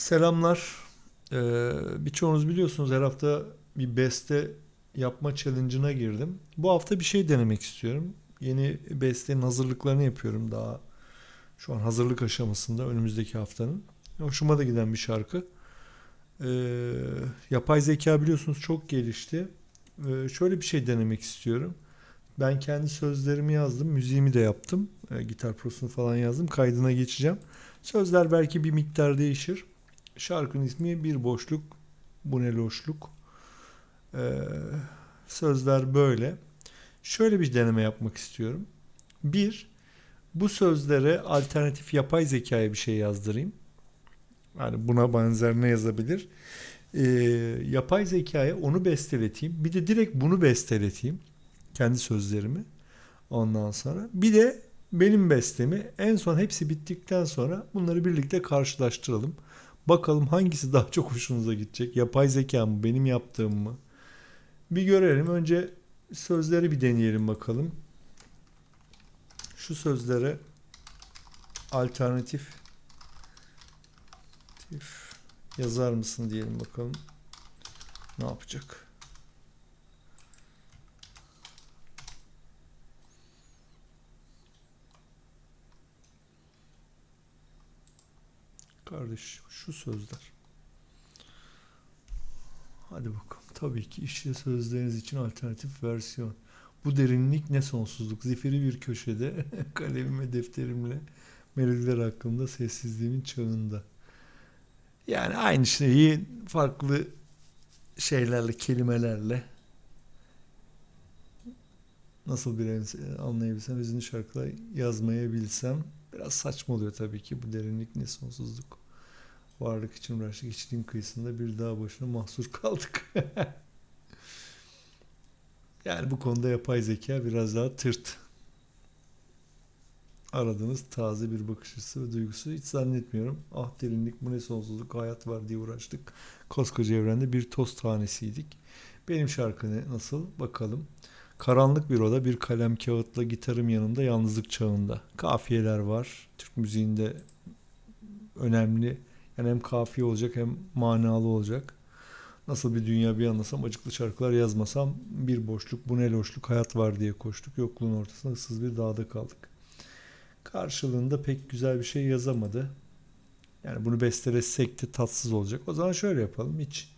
Selamlar. Ee, birçoğunuz biliyorsunuz her hafta bir beste yapma challenge'ına girdim. Bu hafta bir şey denemek istiyorum. Yeni bestenin hazırlıklarını yapıyorum daha. Şu an hazırlık aşamasında önümüzdeki haftanın. Hoşuma da giden bir şarkı. Ee, yapay zeka biliyorsunuz çok gelişti. Ee, şöyle bir şey denemek istiyorum. Ben kendi sözlerimi yazdım, müziğimi de yaptım. Ee, gitar prosunu falan yazdım. Kaydına geçeceğim. Sözler belki bir miktar değişir. Şarkının ismi Bir Boşluk, Bu Ne Loşluk. Ee, sözler böyle. Şöyle bir deneme yapmak istiyorum. Bir, bu sözlere alternatif yapay zekaya bir şey yazdırayım. Yani buna benzer ne yazabilir? Ee, yapay zekaya onu besteleteyim. Bir de direkt bunu besteleteyim. Kendi sözlerimi. Ondan sonra. Bir de benim bestemi en son hepsi bittikten sonra bunları birlikte karşılaştıralım. Bakalım hangisi daha çok hoşunuza gidecek? Yapay zeka mı? Benim yaptığım mı? Bir görelim. Önce sözleri bir deneyelim bakalım. Şu sözlere alternatif yazar mısın diyelim bakalım. Ne yapacak? Kardeş şu sözler. Hadi bakalım. Tabii ki işte sözleriniz için alternatif versiyon. Bu derinlik ne sonsuzluk. Zifiri bir köşede kalemim ve defterimle melodiler hakkında sessizliğimin çağında. Yani aynı şeyi farklı şeylerle, kelimelerle nasıl bir anlayabilsem, üzünlü şarkılar yazmayabilsem biraz saçma oluyor tabii ki bu derinlik ne sonsuzluk. Varlık için uğraştık, içtiğim kıyısında bir daha başına mahsur kaldık. yani bu konuda yapay zeka biraz daha tırt. Aradığınız taze bir bakış açısı ve duygusu hiç zannetmiyorum. Ah derinlik bu ne sonsuzluk hayat var diye uğraştık. Koskoca evrende bir toz tanesiydik. Benim şarkı ne, nasıl bakalım. Karanlık bir oda bir kalem kağıtla gitarım yanında yalnızlık çağında. Kafiyeler var. Türk müziğinde önemli. Yani hem kafiye olacak hem manalı olacak. Nasıl bir dünya bir anlasam acıklı şarkılar yazmasam bir boşluk bu ne loşluk hayat var diye koştuk. Yokluğun ortasında ıssız bir dağda kaldık. Karşılığında pek güzel bir şey yazamadı. Yani bunu bestelesek de tatsız olacak. O zaman şöyle yapalım. Hiç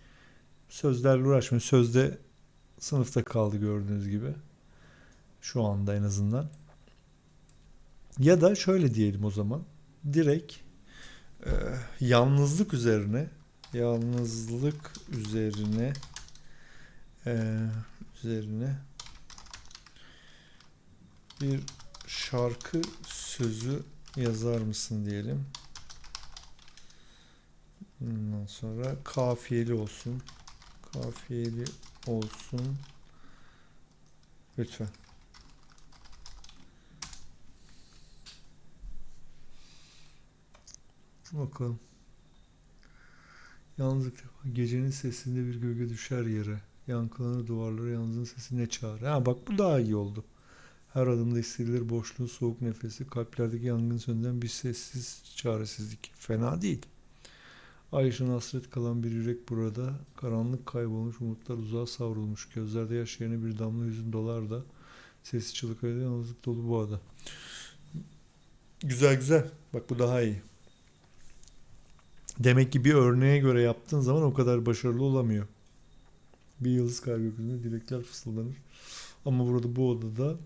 sözlerle uğraşmayın. Sözde sınıfta kaldı gördüğünüz gibi. Şu anda en azından. Ya da şöyle diyelim o zaman. Direkt e, yalnızlık üzerine yalnızlık üzerine e, üzerine bir şarkı sözü yazar mısın diyelim. Ondan sonra kafiyeli olsun. Kafiyeli olsun. Lütfen. Bakalım. Yalnızlık gecenin sesinde bir gölge düşer yere. Yankılanır duvarlara yalnızın sesi ne çağır. Ha bak bu daha iyi oldu. Her adımda hissedilir boşluğun soğuk nefesi, kalplerdeki yangın sönden bir sessiz çaresizlik. Fena değil. Ay ışığına hasret kalan bir yürek burada. Karanlık kaybolmuş, umutlar uzağa savrulmuş. Gözlerde yaş yerine bir damla hüzün dolar da. Sesi çığlık öyle yalnızlık dolu bu ada. Güzel güzel. Bak bu daha iyi. Demek ki bir örneğe göre yaptığın zaman o kadar başarılı olamıyor. Bir yıldız kar gökyüzünde dilekler fısıldanır. Ama burada bu odada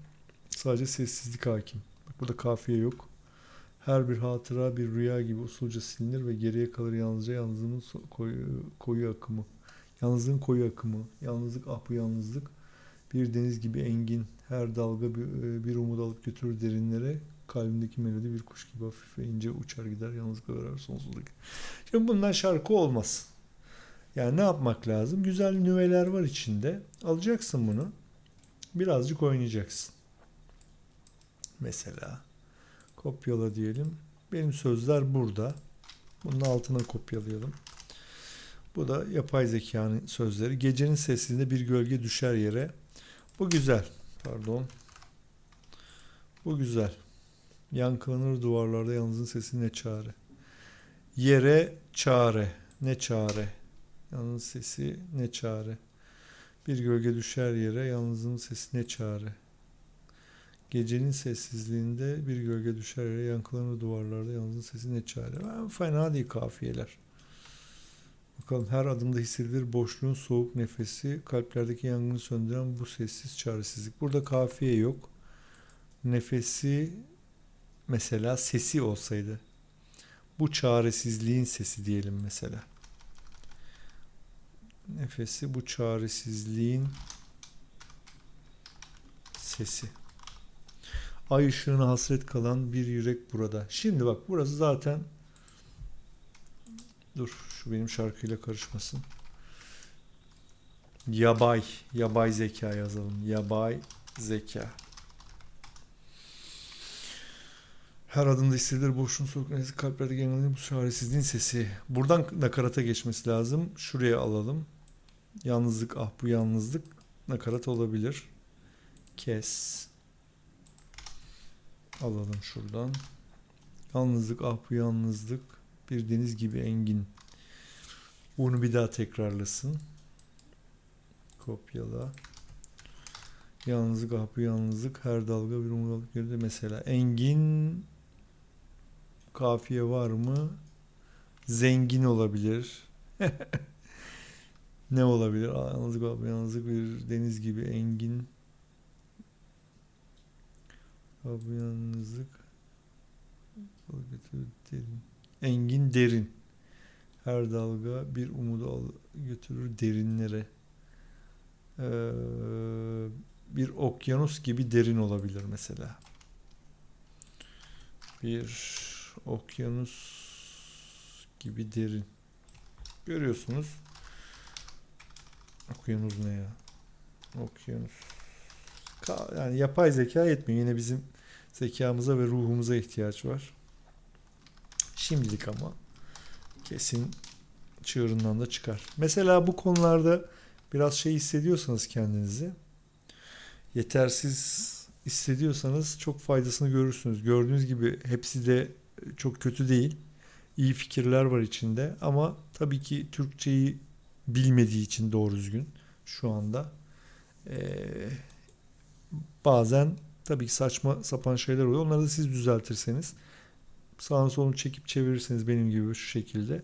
sadece sessizlik hakim. Bak burada kafiye yok. Her bir hatıra bir rüya gibi usulca silinir ve geriye kalır yalnızca yalnızlığın koyu, koyu akımı. Yalnızlığın koyu akımı. Yalnızlık ah bu yalnızlık. Bir deniz gibi engin. Her dalga bir, bir umut alıp götürür derinlere. Kalbimdeki melodi bir kuş gibi hafif ve ince uçar gider. Yalnızlıkla beraber sonsuzluk. Şimdi bundan şarkı olmaz. Yani ne yapmak lazım? Güzel nüveler var içinde. Alacaksın bunu. Birazcık oynayacaksın. Mesela kopyala diyelim. Benim sözler burada. Bunun altına kopyalayalım. Bu da yapay zekanın sözleri. Gecenin sesinde bir gölge düşer yere. Bu güzel. Pardon. Bu güzel. Yankılanır duvarlarda yalnızın sesi ne çare. Yere çare. Ne çare? Yalnız sesi ne çare? Bir gölge düşer yere, yalnızın sesi ne çare? Gecenin sessizliğinde bir gölge düşer yere, yankılanır duvarlarda, yalnızın sesi ne çare? Ha, fena değil kafiyeler. Bakalım her adımda hissedilir boşluğun soğuk nefesi, kalplerdeki yangını söndüren bu sessiz çaresizlik. Burada kafiye yok. Nefesi mesela sesi olsaydı. Bu çaresizliğin sesi diyelim mesela. Nefesi bu çaresizliğin sesi. Ay ışığına hasret kalan bir yürek burada. Şimdi bak burası zaten dur şu benim şarkıyla karışmasın. Yabay, yabay zeka yazalım. Yabay zeka. Her adımda hissedilir boşluğun nefesi kalplerde genelde bu çaresizliğin sesi. Buradan nakarata geçmesi lazım. Şuraya alalım. Yalnızlık ah bu yalnızlık nakarat olabilir. Kes. Alalım şuradan. Yalnızlık ah bu yalnızlık bir deniz gibi engin. Bunu bir daha tekrarlasın. Kopyala. Yalnızlık ah bu yalnızlık her dalga bir umut alıp geride mesela. Engin kafiye var mı? Zengin olabilir. ne olabilir? Yalnızlık yalnızlık bir deniz gibi engin. Bu yalnızlık derin. Engin derin. Her dalga bir umudu al, götürür derinlere. Ee, bir okyanus gibi derin olabilir mesela. Bir okyanus gibi derin. Görüyorsunuz. Okyanus ne ya? Okyanus. Yani yapay zeka yetmiyor. Yine bizim zekamıza ve ruhumuza ihtiyaç var. Şimdilik ama kesin çığırından da çıkar. Mesela bu konularda biraz şey hissediyorsanız kendinizi yetersiz hissediyorsanız çok faydasını görürsünüz. Gördüğünüz gibi hepsi de çok kötü değil. İyi fikirler var içinde ama tabii ki Türkçeyi bilmediği için doğru düzgün şu anda ee, bazen tabii ki saçma sapan şeyler oluyor. Onları da siz düzeltirseniz sağını solunu çekip çevirirseniz benim gibi şu şekilde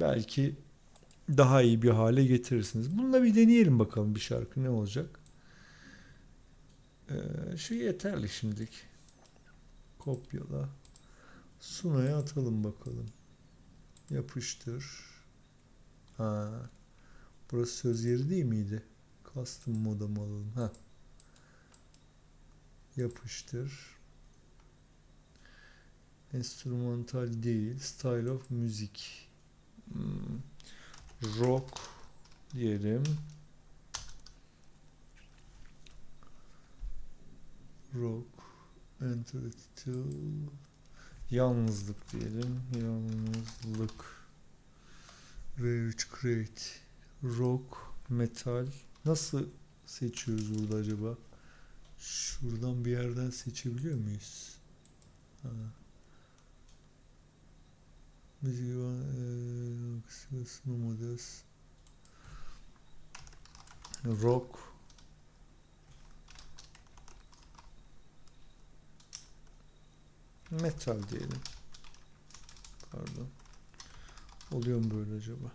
belki daha iyi bir hale getirirsiniz. Bununla bir deneyelim bakalım bir şarkı ne olacak. Ee, şu yeterli şimdilik. Kopyala. Suna'ya atalım bakalım. Yapıştır. Ha. Burası söz yeri değil miydi? Custom moda mı alalım? Ha. Yapıştır. Enstrümantal değil. Style of music. Hmm. Rock diyelim. Rock. Enter to Yalnızlık diyelim. Yalnızlık. V3 create. Rock. Metal. Nasıl seçiyoruz burada acaba? Şuradan bir yerden seçebiliyor muyuz? Ha. Müzik models. Rock. Metal diyelim. Pardon. Oluyor mu böyle acaba?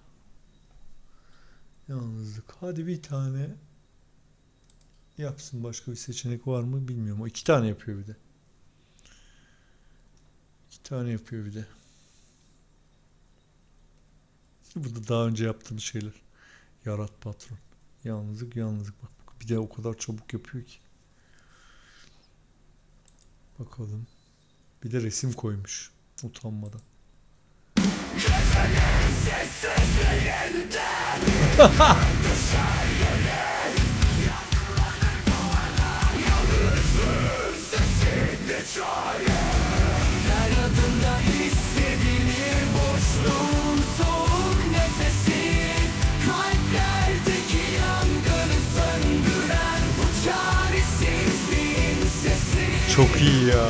Yalnızlık. Hadi bir tane yapsın. Başka bir seçenek var mı bilmiyorum. O iki tane yapıyor bir de. İki tane yapıyor bir de. Bu da daha önce yaptığın şeyler. Yarat patron. Yalnızlık yalnızlık. Bak bir de o kadar çabuk yapıyor ki. Bakalım. Bir de resim koymuş. Utanmadan. Çok iyi ya.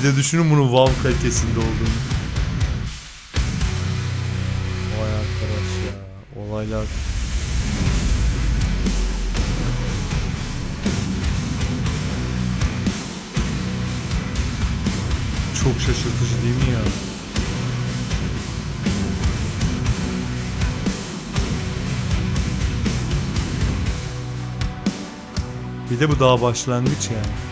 Bir de düşünün bunun WoW kalitesinde olduğunu. Vay arkadaş ya. Olaylar. Çok şaşırtıcı değil mi ya? Bir de bu daha başlangıç yani.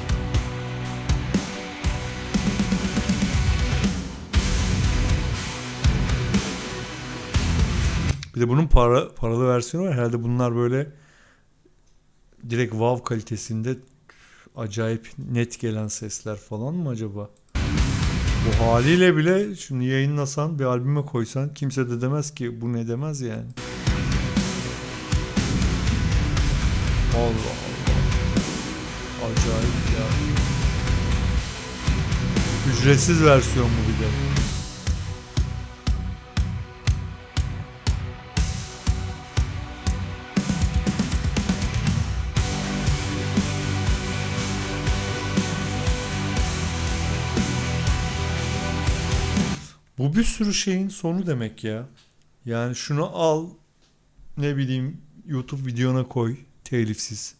Bir de bunun para, paralı versiyonu var. Herhalde bunlar böyle direkt WoW kalitesinde acayip net gelen sesler falan mı acaba? Bu haliyle bile şunu yayınlasan bir albüme koysan kimse de demez ki bu ne demez yani. Allah Allah. Acayip ya. Ücretsiz versiyon bu bir de. Bu bir sürü şeyin sonu demek ya. Yani şunu al ne bileyim YouTube videona koy telifsiz.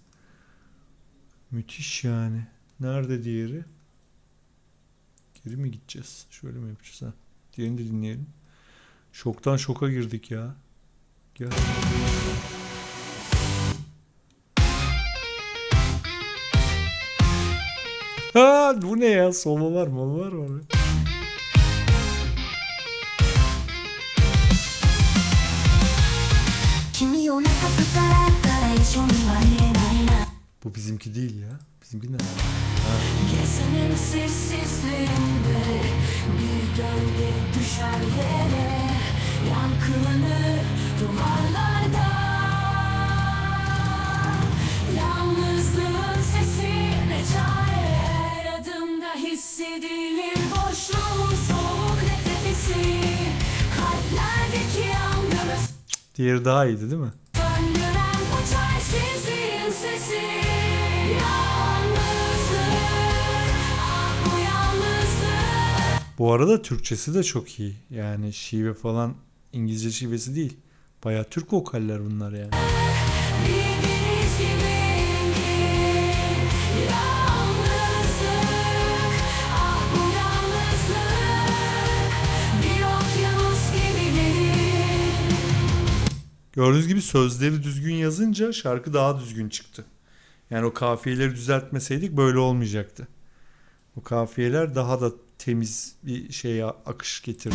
Müthiş yani. Nerede diğeri? Geri mi gideceğiz? Şöyle mi yapacağız ha? Diğerini de dinleyelim. Şoktan şoka girdik ya. Gel. Ha bu ne ya? Solo var mı? Var mı? Bu bizimki değil ya. Bizimki ne? Gezenin sessizliğinde Bir gölge düşer yere Yankılanır duvarlarda Diğeri daha iyiydi değil mi? Bu arada Türkçesi de çok iyi. Yani şive falan İngilizce şivesi değil. Baya Türk vokaller bunlar yani. Gördüğünüz gibi sözleri düzgün yazınca şarkı daha düzgün çıktı. Yani o kafiyeleri düzeltmeseydik böyle olmayacaktı. O kafiyeler daha da temiz bir şeye akış getirdi.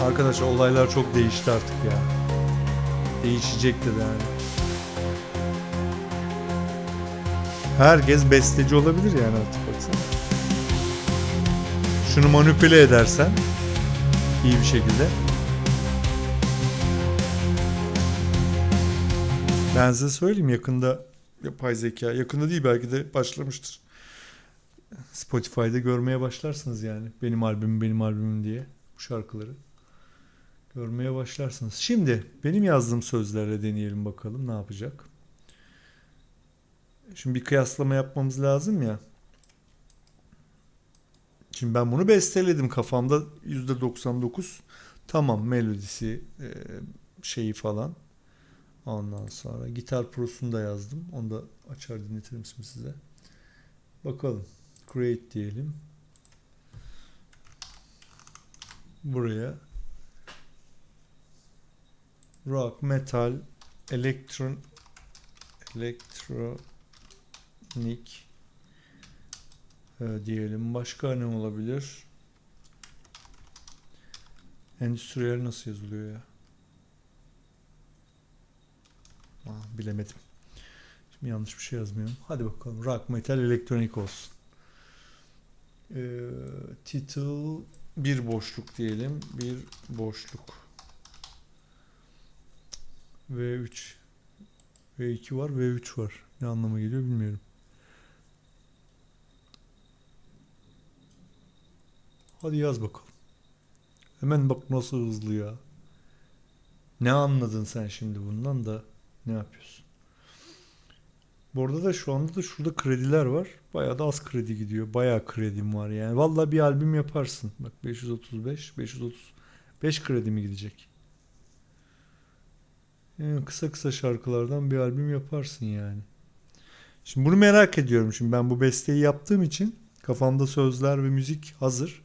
Arkadaşlar olaylar çok değişti artık ya. Değişecekti de yani. Herkes besteci olabilir yani artık baksana. Şunu manipüle edersen iyi bir şekilde. Ben size söyleyeyim yakında yapay zeka yakında değil belki de başlamıştır. Spotify'da görmeye başlarsınız yani benim albümüm benim albümüm diye bu şarkıları görmeye başlarsınız. Şimdi benim yazdığım sözlerle deneyelim bakalım ne yapacak. Şimdi bir kıyaslama yapmamız lazım ya. Şimdi ben bunu besteledim kafamda %99 tamam melodisi e, şeyi falan. Ondan sonra gitar prosunu da yazdım. Onu da açar dinletirim şimdi size. Bakalım. Create diyelim. Buraya rock, metal, elektron elektronik e, diyelim. Başka ne olabilir? Endüstriyel nasıl yazılıyor ya? Aa, bilemedim. Şimdi yanlış bir şey yazmıyorum. Hadi bakalım. Rock, metal, elektronik olsun. Ee, title bir boşluk diyelim. Bir boşluk. V3 V2 var, V3 var. Ne anlama geliyor bilmiyorum. Hadi yaz bakalım. Hemen bak nasıl hızlı ya. Ne anladın sen şimdi bundan da ne yapıyorsun? Bu arada da şu anda da şurada krediler var. Bayağı da az kredi gidiyor. Bayağı kredim var yani. Vallahi bir albüm yaparsın. Bak 535, 535 kredi mi gidecek? Yani kısa kısa şarkılardan bir albüm yaparsın yani. Şimdi bunu merak ediyorum. Şimdi ben bu besteyi yaptığım için kafamda sözler ve müzik hazır.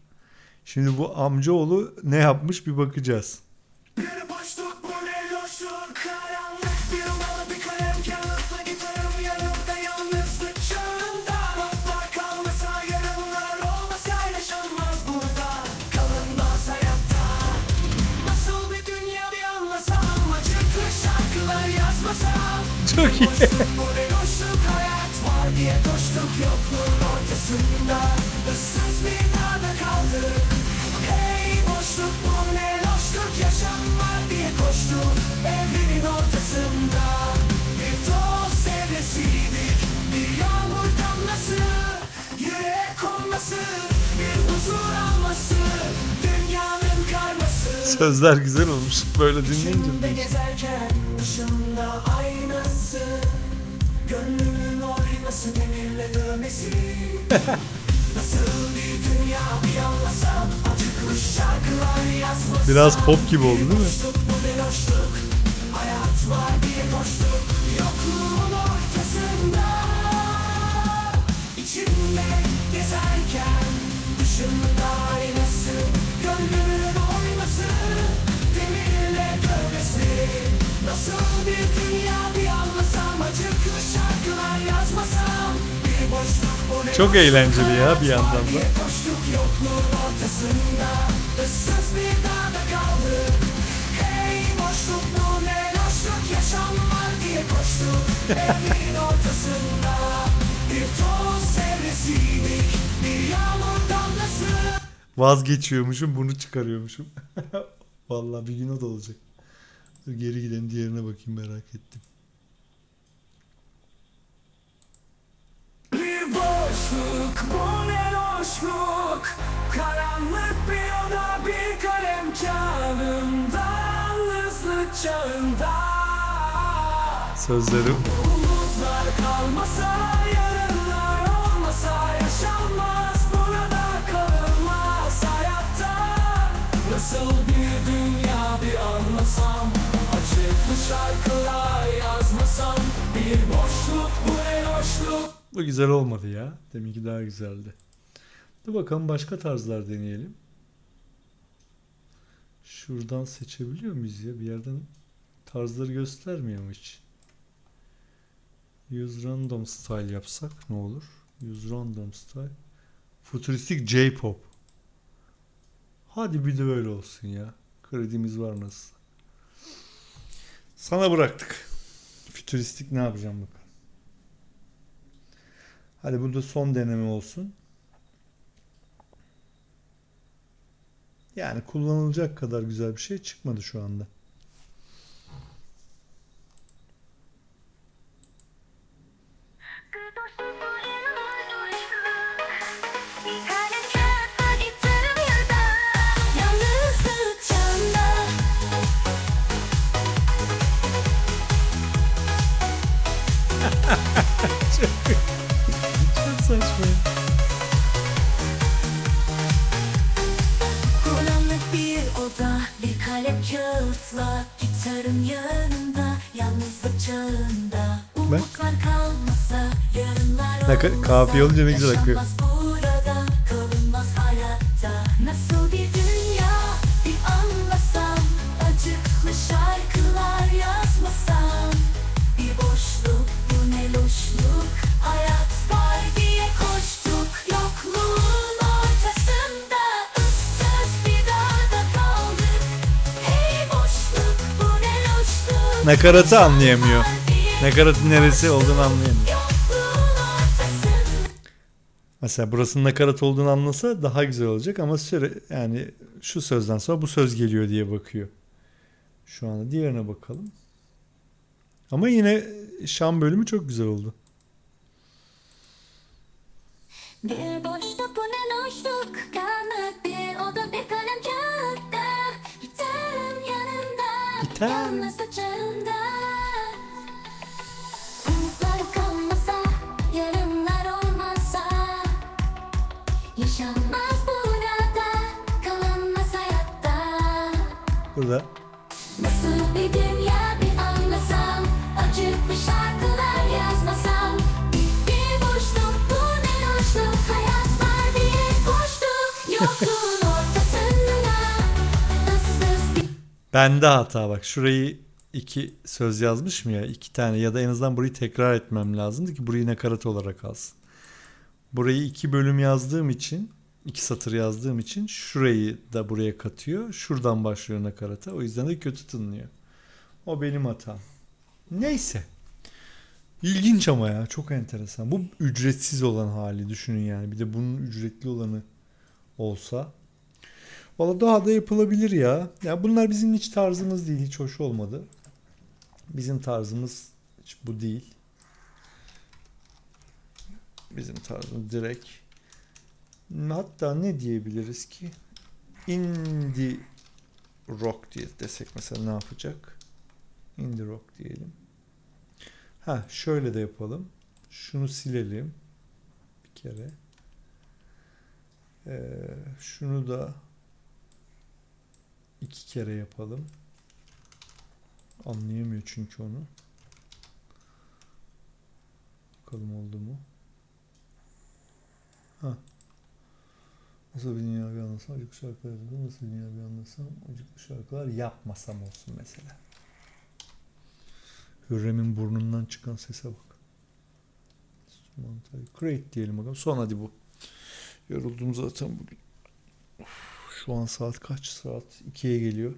Şimdi bu amcaoğlu ne yapmış bir bakacağız. Bir boşluk Sözler güzel olmuş. Böyle dinleyince. İçimde gezerken ışığında aynası Gönlümün oynası demirle dövmesi Nasıl bir dünya bir anlasam Acıklı şarkılar yazmasam Biraz pop gibi oldu değil mi? Bu bir hoşluk Hayat var diye koştuk Yokluğun ortasında İçimde gezerken Dışımda Çok eğlenceli ya bir yandan da. Vazgeçiyormuşum bunu çıkarıyormuşum. Vallahi bir gün o da olacak. Geri gidelim diğerine bakayım merak ettim. Bir boşluk bu ne loşluk Karanlık bir oda bir kalem kağıdında Yalnızlık çağında. Sözlerim. Umutlar kalmasa, yarınlar olmasa yaşanmaz burada kalınmaz hayatta. Nasıl bir dünya bir anlasam Acıklı şarkılar yazmasam Bir boşluk bu ne hoşluk Bu güzel olmadı ya. Deminki daha güzeldi. Dur bakalım başka tarzlar deneyelim. Şuradan seçebiliyor muyuz ya? Bir yerden tarzları göstermiyor mu hiç? Use random style yapsak ne olur? Use random style. Futuristik J-pop. Hadi bir de böyle olsun ya. Kredimiz var nasıl? Sana bıraktık. Fütüristik ne yapacağım bakalım. Hadi bu da son deneme olsun. Yani kullanılacak kadar güzel bir şey çıkmadı şu anda. Hey boşluk bu ne loşluk? Nakaratı anlayamıyor. Nakaratın neresi olduğunu anlayamıyor. Mesela burasının nakarat olduğunu anlasa daha güzel olacak ama süre yani şu sözden sonra bu söz geliyor diye bakıyor. Şu anda diğerine bakalım. Ama yine Şam bölümü çok güzel oldu. Bir boşluk bu ne loşluk Karanlık bir oda bir kalem kağıtta Gitarın yanında Yalnızlık çağında Umutlar Burada. Nasıl bir dünya bir anlasam Acıklı şarkılar yazmasam Bir boşluk bu ne hoşluk Hayat var diye koştuk Yokluğun ortasında Issız bir Bende hata bak. Şurayı iki söz yazmışım ya. iki tane ya da en azından burayı tekrar etmem lazımdı ki burayı nakarat olarak alsın. Burayı iki bölüm yazdığım için iki satır yazdığım için şurayı da buraya katıyor. Şuradan başlıyor nakarata. O yüzden de kötü tınlıyor. O benim hatam. Neyse. İlginç ama ya çok enteresan. Bu ücretsiz olan hali düşünün yani. Bir de bunun ücretli olanı olsa. Valla daha da yapılabilir ya. Ya bunlar bizim hiç tarzımız değil. Hiç hoş olmadı. Bizim tarzımız hiç bu değil. Bizim tarzımız direkt. Hatta ne diyebiliriz ki? Indie rock diye desek mesela ne yapacak? Indie rock diyelim. Ha şöyle de yapalım. Şunu silelim. Bir kere. Ee, şunu da iki kere yapalım. Anlayamıyor çünkü onu. Bakalım oldu mu? Ha. Nasıl bir dünya bir anlasam acıklı şarkılar yazarım. Nasıl bir dünya bir anlasam acıklı şarkılar yapmasam olsun mesela. Hürrem'in burnundan çıkan sese bak. Create diyelim bakalım. Son hadi bu. Yoruldum zaten bugün. Şu an saat kaç? Saat 2'ye geliyor.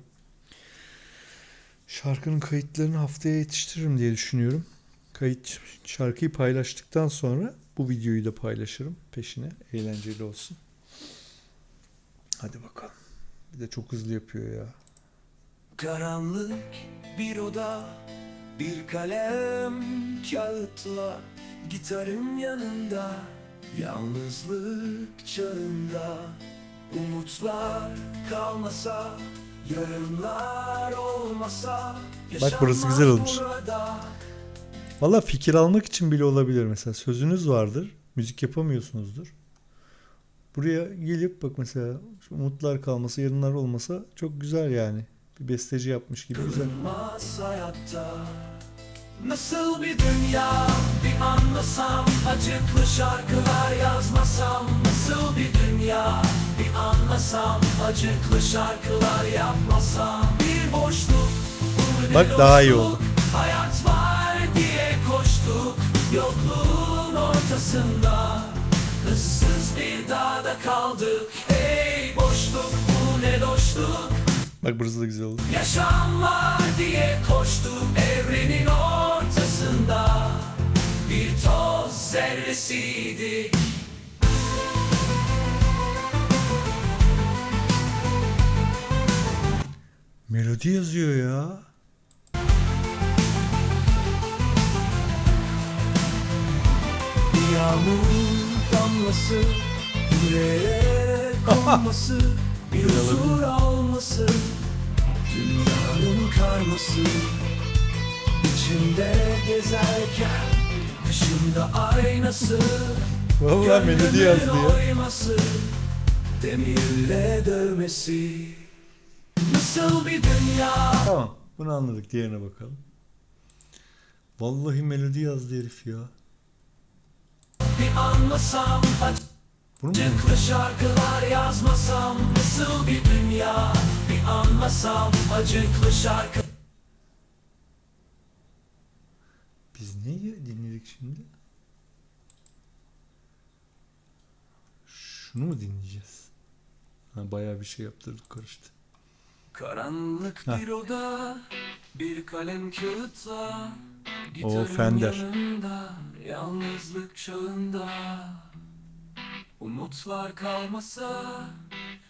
Şarkının kayıtlarını haftaya yetiştiririm diye düşünüyorum. Kayıt şarkıyı paylaştıktan sonra bu videoyu da paylaşırım peşine. Eğlenceli olsun. Hadi bakalım. Bir de çok hızlı yapıyor ya. Karanlık bir oda Bir kalem kağıtla Gitarın yanında Yalnızlık çağında Umutlar kalmasa Yarınlar olmasa Bak burası güzel olmuş. burada. Valla fikir almak için bile olabilir mesela. Sözünüz vardır. Müzik yapamıyorsunuzdur. Buraya gelip bak mesela şu umutlar kalması, yarınlar olmasa çok güzel yani. Bir besteci yapmış gibi güzel. Hayatta. Nasıl bir dünya? Bir anlasam Acıklı şarkılar yazmasam. Nasıl bir dünya? Bir anlasam Acıklı şarkılar yapmasam. Bir boşluk Bak daha iyi oldu. Hayat var diye koştuk. Yokluğun ortasında bir dağda kaldık Hey boşluk bu ne dostluk Bak burası da güzel oldu. Yaşam var diye koştum evrenin ortasında Bir toz zerresiydik Melodi yazıyor ya. Bir yağmur damlası Yüreğe konması Bir huzur alması Dünyanın karması İçinde gezerken Dışında aynası Vallahi melodi yazdı ya. oyması Demirle dövmesi Nasıl bir dünya Tamam. Bunu anladık. Diğerine bakalım. Vallahi melodi yazdı herif ya. Bir anlasam? Acıklı şarkılar yazmasam Nasıl bir dünya bir anlasam Acıklı şarkı Biz neyi dinledik şimdi? Şunu mu dinleyeceğiz? Ha, bayağı bir şey yaptırdık karıştı. Karanlık Ha. bir oda Bir kalem kağıtla O Fender. yanında Yalnızlık çağında Umutlar kalmasa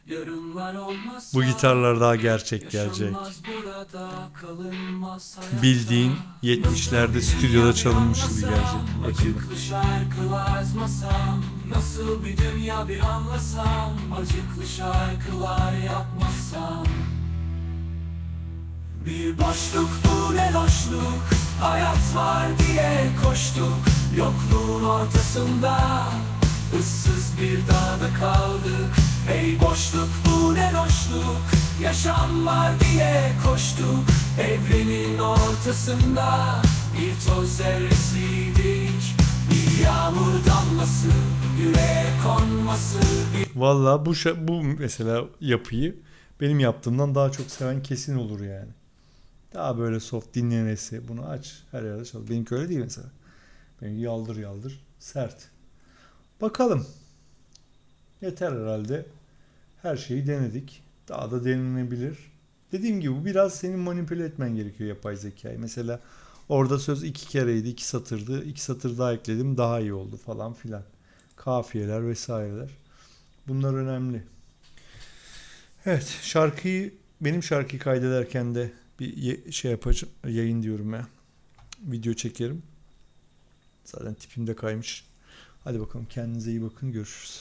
Yarınlar olmasa Bu gitarlar daha gerçek gelecek. Bildiğin 70'lerde stüdyoda çalınmış gibi gelecek. Acıklı şarkılar yazmasam Nasıl bir dünya bir anlasam Acıklı şarkılar yapmasam Bir boşluk bu ne loşluk Hayat var diye koştuk. Yokluğun ortasında ıssız bir dağda kaldık. Ey boşluk bu ne loşluk Yaşam var diye koştuk. Evrenin ortasında Bir toz zerresiydik Bir yağmur damlası Yüreğe konması Bir Valla bu bu mesela yapıyı benim yaptığımdan daha çok seven kesin olur yani. Daha böyle soft dinlemesi. Bunu aç her yerde çal. Benimki öyle değil mesela. Benimki yaldır yaldır sert. Bakalım. Yeter herhalde. Her şeyi denedik. Daha da denenebilir. Dediğim gibi bu biraz senin manipüle etmen gerekiyor yapay zekayı. Mesela orada söz iki kereydi, iki satırdı. iki satır daha ekledim daha iyi oldu falan filan. Kafiyeler vesaireler. Bunlar önemli. Evet şarkıyı benim şarkıyı kaydederken de bir şey yapacağım yayın diyorum ya. Video çekerim. Zaten tipimde kaymış. Hadi bakalım kendinize iyi bakın görüşürüz.